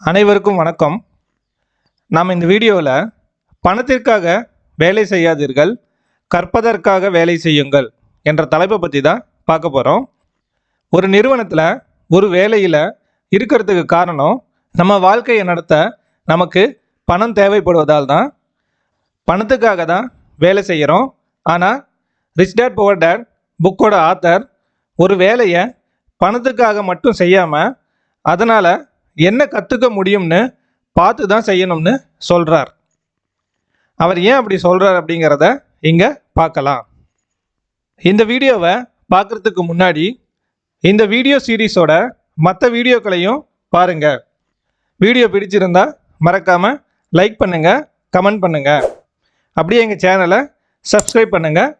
அனைவருக்கும் வணக்கம். நாம் இந்த வீடியோவில் பணத்திற்காக வேலை செய்யாதீர்கள் கற்பதற்காக வேலை செய்யுங்கள் என்ற தலைப்பை பற்றி தான் பார்க்க போகிறோம் ஒரு நிறுவனத்தில் ஒரு வேலையில் இருக்கிறதுக்கு காரணம் நம்ம வாழ்க்கையை நடத்த நமக்கு பணம் தேவைப்படுவதால் தான். பணத்துக்காக தான் வேலை செய்கிறோம் ஆனால் ரிச் டேட் புவர் டேட் புக்கோட ஆத்தர் ஒரு வேலையை பணத்துக்காக மட்டும் செய்யாமல் அதனால் என்ன கற்றுக்க முடியும்னு பார்த்து தான் செய்யணும்னு சொல்கிறார் அவர் ஏன் அப்படி சொல்கிறார் அப்படிங்கிறத இங்கே பார்க்கலாம். இந்த வீடியோவை பார்க்குறதுக்கு முன்னாடி இந்த வீடியோ சீரிஸோட மற்ற வீடியோக்களையும் பாருங்கள் வீடியோ பிடிச்சிருந்தா மறக்காமல் லைக் பண்ணுங்கள் கமெண்ட் பண்ணுங்கள் அப்படியே எங்கள் சேனலை சப்ஸ்கிரைப் பண்ணுங்கள்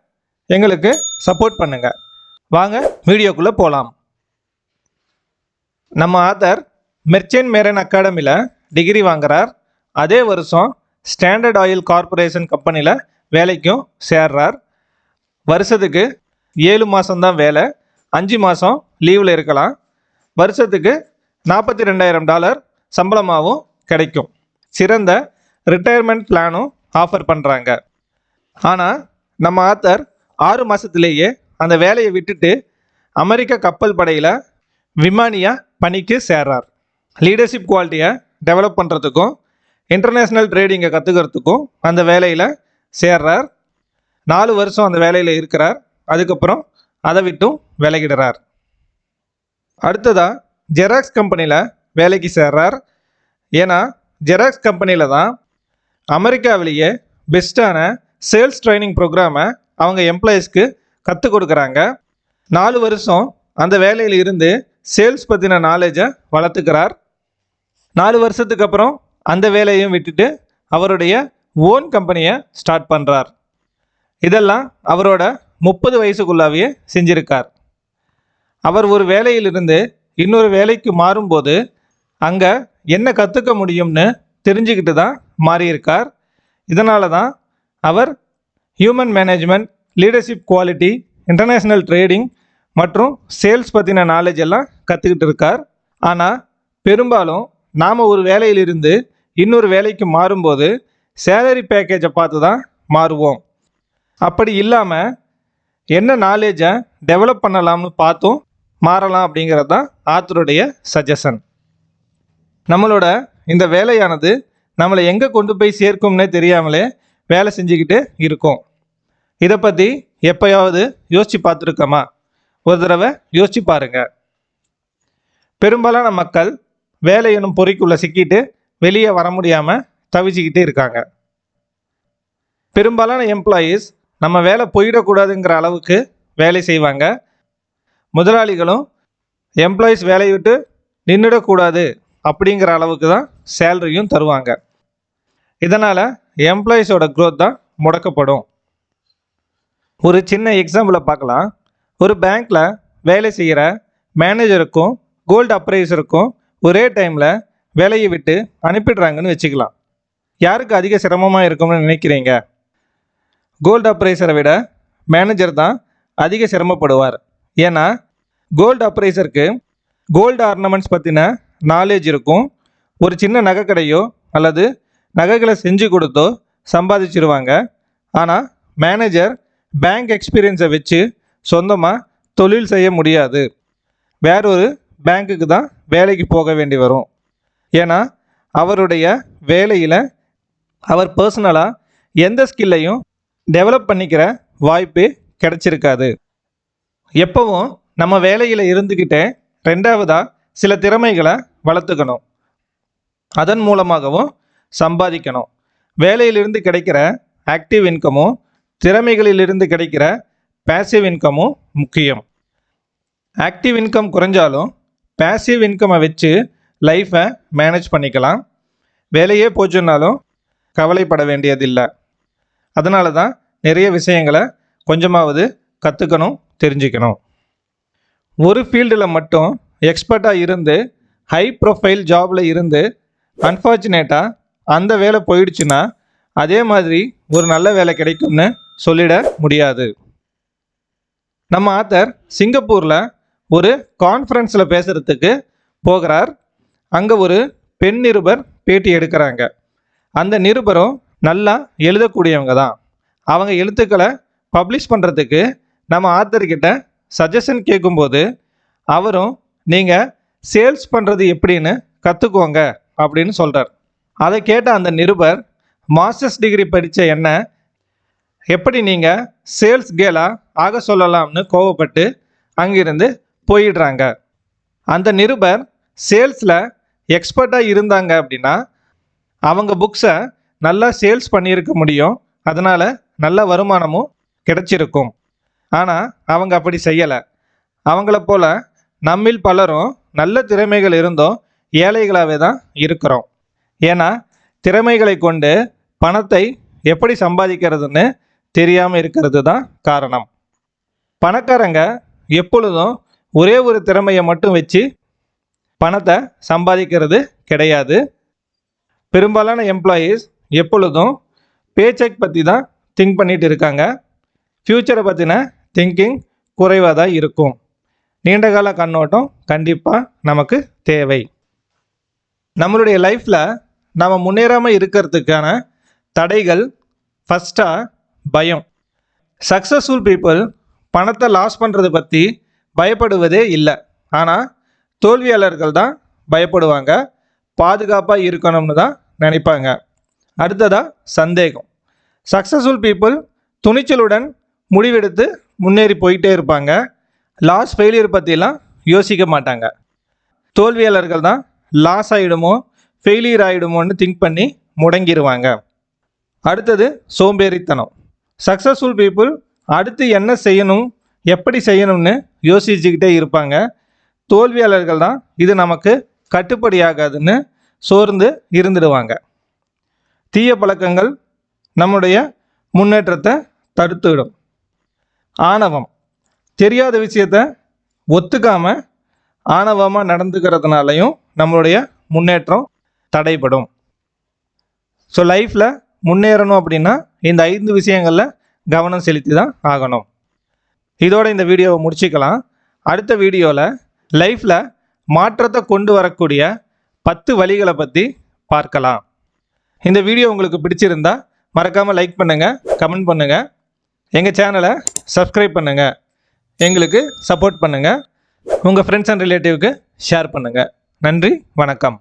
எங்களுக்கு சப்போர்ட் பண்ணுங்கள் வாங்க வீடியோக்குள்ளே போகலாம் நம்ம ஆத்தர் மெர்ச்சன்ட் மேரன் அகாடமியில் டிகிரி வாங்குறார். அதே வருஷம் ஸ்டாண்டர்ட் ஆயில் கார்ப்பரேஷன் கம்பெனியில் வேலைக்கும் சேர்றார். வருஷத்துக்கு ஏழு மாதம்தான் வேலை. அஞ்சு மாதம் லீவில் இருக்கலாம். வருஷத்துக்கு நாற்பத்தி ரெண்டாயிரம் டாலர் சம்பளமாகவும் கிடைக்கும். சிறந்த ரிட்டையர்மெண்ட் பிளானும் ஆஃபர் பண்ணுறாங்க ஆனால் நம்ம ஆத்தர் ஆறு மாதத்துலேயே அந்த வேலையை விட்டுட்டு அமெரிக்க கப்பல் படையில் விமானியாக பணிக்கு சேர்றார். லீடர்ஷிப் குவாலிட்டியை டெவலப் பண்ணுறதுக்கும் இன்டர்நேஷ்னல் ட்ரேடிங்கை கற்றுக்கிறதுக்கும் அந்த வேலையில் சேர்றார். நாலு வருஷம் அந்த வேலையில் இருக்கிறார். அதுக்கப்புறம் அதை விட்டும் விலகிடுறார். அடுத்ததாக ஜெராக்ஸ் கம்பெனியில் வேலைக்கு சேர்றார். ஏன்னா ஜெராக்ஸ் கம்பெனியில் தான் அமெரிக்காவிலேயே பெஸ்ட்டான சேல்ஸ் ட்ரைனிங் ப்ரோக்ராமை அவங்க எம்ப்ளாயீஸ்க்கு கற்றுக் கொடுக்குறாங்க. நாலு வருஷம் அந்த வேலையில் இருந்து சேல்ஸ் பற்றின நாலேஜை வளர்த்துக்கிறார். நாலு வருஷத்துக்கு அப்புறம் அந்த வேலையும் விட்டுட்டு அவருடைய ஓன் கம்பெனியை ஸ்டார்ட் பண்ணுறார் இதெல்லாம் அவரோட முப்பது வயசுக்குள்ளாவே செஞ்சிருக்கார். அவர் ஒரு வேலையிலிருந்து இன்னொரு வேலைக்கு மாறும்போது அங்கே என்ன கற்றுக்க முடியும்னு தெரிஞ்சுக்கிட்டு தான் மாறியிருக்கார். இதனால தான் அவர் human management leadership quality international trading மற்றும் சேல்ஸ் பற்றின நாலேஜ் எல்லாம் கற்றுக்கிட்டு இருக்கார். ஆனால் பெரும்பாலும் நாம் ஒரு வேலையிலிருந்து இன்னொரு வேலைக்கு மாறும்போது சேலரி பேக்கேஜை பார்த்து தான் மாறுவோம். அப்படி இல்லாமல் என்ன நாலேஜை டெவலப் பண்ணலாம்னு பார்த்தும் மாறலாம் அப்படிங்கிறது தான் ஆத்தருடைய சஜஷன் நம்மளோட இந்த வேலையானது நம்மளை எங்கே கொண்டு போய் சேர்க்கும்னே தெரியாமலே வேலை செஞ்சுக்கிட்டு இருக்கோம். இதை பற்றி எப்பயாவது யோசித்து பார்த்துருக்கோமா? ஒரு தடவை யோசிச்சு பாருங்கள் பெரும்பாலான மக்கள் வேலை எனும் பொறிக்குள்ளே சிக்கிட்டு வெளியே வர முடியாமல் தவிச்சுக்கிட்டே இருக்காங்க. பெரும்பாலான எம்ப்ளாயீஸ் நம்ம வேலை போயிடக்கூடாதுங்கிற அளவுக்கு வேலை செய்வாங்க. முதலாளிகளும் எம்ப்ளாயீஸ் வேலையை விட்டு நின்றுடக்கூடாது அப்படிங்கிற அளவுக்கு தான் சேலரியும் தருவாங்க. இதனால் எம்ப்ளாயீஸோட க்ரோத் தான் முடக்கப்படும். ஒரு சின்ன எக்ஸாம்பிளை பார்க்கலாம். ஒரு பேங்க்கில் வேலை செய்கிற மேனேஜருக்கும் கோல்டு அப்ரைசருக்கும் ஒரே டைமில் வேலையை விட்டு அனுப்பிடுறாங்கன்னு வச்சுக்கலாம். யாருக்கு அதிக சிரமமாக இருக்கும்னு நினைக்கிறீங்க? கோல்டு அப்ரைசரை விட மேனேஜர் தான் அதிக சிரமப்படுவார். ஏன்னா கோல்டு அப்ரைசருக்கு கோல்டு ஆர்னமெண்ட்ஸ் பற்றின நாலேஜ் இருக்கும். ஒரு சின்ன நகை கடையோ அல்லது நகைகளை செஞ்சு கொடுத்தோ சம்பாதிச்சிருவாங்க. ஆனால் மேனேஜர் பேங்க் எக்ஸ்பீரியன்ஸை வச்சு சொந்தமாக தொழில் செய்ய முடியாது. வேறொரு பேங்க்குக்கு தான் வேலைக்கு போக வேண்டி வரும். ஏன்னா அவருடைய வேலையில் அவர் பர்சனலாக எந்த ஸ்கில்லையும் டெவலப் பண்ணிக்கிற வாய்ப்பு கிடைச்சிருக்காது. எப்பவும் நம்ம வேலையில் இருந்துக்கிட்டே ரெண்டாவதாக சில திறமைகளை வளர்த்துக்கணும். அதன் மூலமாகவும் சம்பாதிக்கணும். வேலையிலிருந்து கிடைக்கிற ஆக்டிவ் இன்கமும் திறமைகளிலிருந்து கிடைக்கிற பேசிவ் இன்கமும் முக்கியம். ஆக்டிவ் இன்கம் குறைஞ்சாலும் பேசிவ் இன்கமை வச்சு லைஃப்பை மேனேஜ் பண்ணிக்கலாம். வேலையே போச்சுன்னாலும் கவலைப்பட வேண்டியதில்லை. அதனால தான் நிறைய விஷயங்களை கொஞ்சமாவது கற்றுக்கணும் தெரிஞ்சுக்கணும். ஒரு ஃபீல்டில் மட்டும் எக்ஸ்பர்ட்டாக இருந்து ஹை ப்ரொஃபைல் ஜாபில் இருந்து அன்ஃபார்ச்சுனேட்டாக அந்த வேலை போயிடுச்சுன்னா அதே மாதிரி ஒரு நல்ல வேலை கிடைக்கும்னு சொல்லிட முடியாது. நம்ம ஆத்தர் சிங்கப்பூரில் ஒரு கான்ஃபரன்ஸில் பேசுகிறதுக்கு போகிறார். அங்கே ஒரு பெண் நிருபர் பேட்டி எடுக்கிறாங்க. அந்த நிருபரும் நல்லா எழுதக்கூடியவங்க தான். அவங்க எழுத்துக்களை பப்ளிஷ் பண்ணுறதுக்கு நம்ம ஆத்தர்கிட்ட சஜஷன் கேட்கும்போது அவரும் நீங்கள் சேல்ஸ் பண்ணுறது எப்படின்னு கற்றுக்கோங்க அப்படின்னு சொல்கிறார் அதை கேட்ட அந்த நிருபர் மாஸ்டர்ஸ் டிகிரி படித்த என்ன? எப்படி நீங்கள் சேல்ஸ் கேலாக ஆக சொல்லலாம்னு கோவப்பட்டு அங்கிருந்து போயிடுறாங்க. அந்த நிருபர் சேல்ஸில் எக்ஸ்பர்ட்டாக இருந்தாங்க அப்படின்னா அவங்க புக்ஸை நல்லா சேல்ஸ் பண்ணியிருக்க முடியும். அதனால் நல்ல வருமானமும் கிடைச்சிருக்கும். ஆனால் அவங்க அப்படி செய்யலை. அவங்கள போல நம்மில் பலரும் நல்ல திறமைகள் இருந்தும் ஏழைகளாகவே தான் இருக்கிறோம். ஏன்னா திறமைகளை கொண்டு பணத்தை எப்படி சம்பாதிக்கிறதுன்னு தெரியாமல் இருக்கிறது தான் காரணம். பணக்காரங்க எப்பொழுதும் ஒரே ஒரு திறமையை மட்டும் வச்சு பணத்தை சம்பாதிக்கிறது கிடையாது. பெரும்பாலான எம்ப்ளாயீஸ் எப்பொழுதும் பேச்செக் பற்றி தான் திங்க் பண்ணிட்டு இருக்காங்க. ஃப்யூச்சரை பற்றின திங்கிங் குறைவாக தான் இருக்கும். நீண்டகால கண்ணோட்டம் கண்டிப்பாக நமக்கு தேவை. நம்மளுடைய லைஃப்பில் நம்ம முன்னேறாமல் இருக்கிறதுக்கான தடைகள் ஃபஸ்ட்டாக பயம். சக்ஸஸ்ஃபுல் பீப்புள் பணத்தை லாஸ் பண்ணுறதை பற்றி பயப்படுவதே இல்லை. ஆனால் தோல்வியாளர்கள் தான் பயப்படுவாங்க. பாதுகாப்பாக இருக்கணும்னு தான் நினைப்பாங்க. அடுத்ததாக சந்தேகம். சக்ஸஸ்ஃபுல் பீப்புள் துணிச்சலுடன் முடிவெடுத்து முன்னேறி போயிட்டே இருப்பாங்க. லாஸ் ஃபெயிலியர் பற்றிலாம் யோசிக்க மாட்டாங்க. தோல்வியாளர்கள் தான் லாஸ் ஆகிடுமோ ஃபெயிலியர் ஆகிடுமோன்னு திங்க் பண்ணி முடங்கிடுவாங்க அடுத்தது சோம்பேறித்தனம். சக்ஸஸ்ஃபுல் பீப்புள் அடுத்து என்ன செய்யணும் எப்படி செய்யணும்னு யோசிச்சுக்கிட்டே இருப்பாங்க. தோல்வியாளர்கள் தான் இது நமக்கு கட்டுப்படியாகாதுன்னு சோர்ந்து இருந்துடுவாங்க. தீய பழக்கங்கள் நம்முடைய முன்னேற்றத்தை தடுத்துவிடும். ஆணவம். தெரியாத விஷயத்த ஒத்துக்காம ஆணவமாக நடந்துக்கிறதுனாலையும் நம்மளுடைய முன்னேற்றம் தடைபடும். ஸோ லைஃப்பில் முன்னேறணும் அப்படின்னா இந்த ஐந்து விஷயங்களில் கவனம் செலுத்தி தான் ஆகணும். இதோட இந்த வீடியோவை முடிச்சுக்கலாம். அடுத்த வீடியோவில் லைஃப்பில் மாற்றத்தை கொண்டு வரக்கூடிய பத்து வழிகளை பற்றி பார்க்கலாம். இந்த வீடியோ உங்களுக்கு பிடிச்சிருந்தா மறக்காமல் லைக் பண்ணுங்கள் கமெண்ட் பண்ணுங்கள் எங்கள் சேனலை சப்ஸ்கிரைப் பண்ணுங்கள் எங்களுக்கு சப்போர்ட் பண்ணுங்கள் உங்கள் ஃப்ரெண்ட்ஸ் அண்ட் ரிலேட்டிவ்க்கு ஷேர் பண்ணுங்கள் நன்றி வணக்கம்.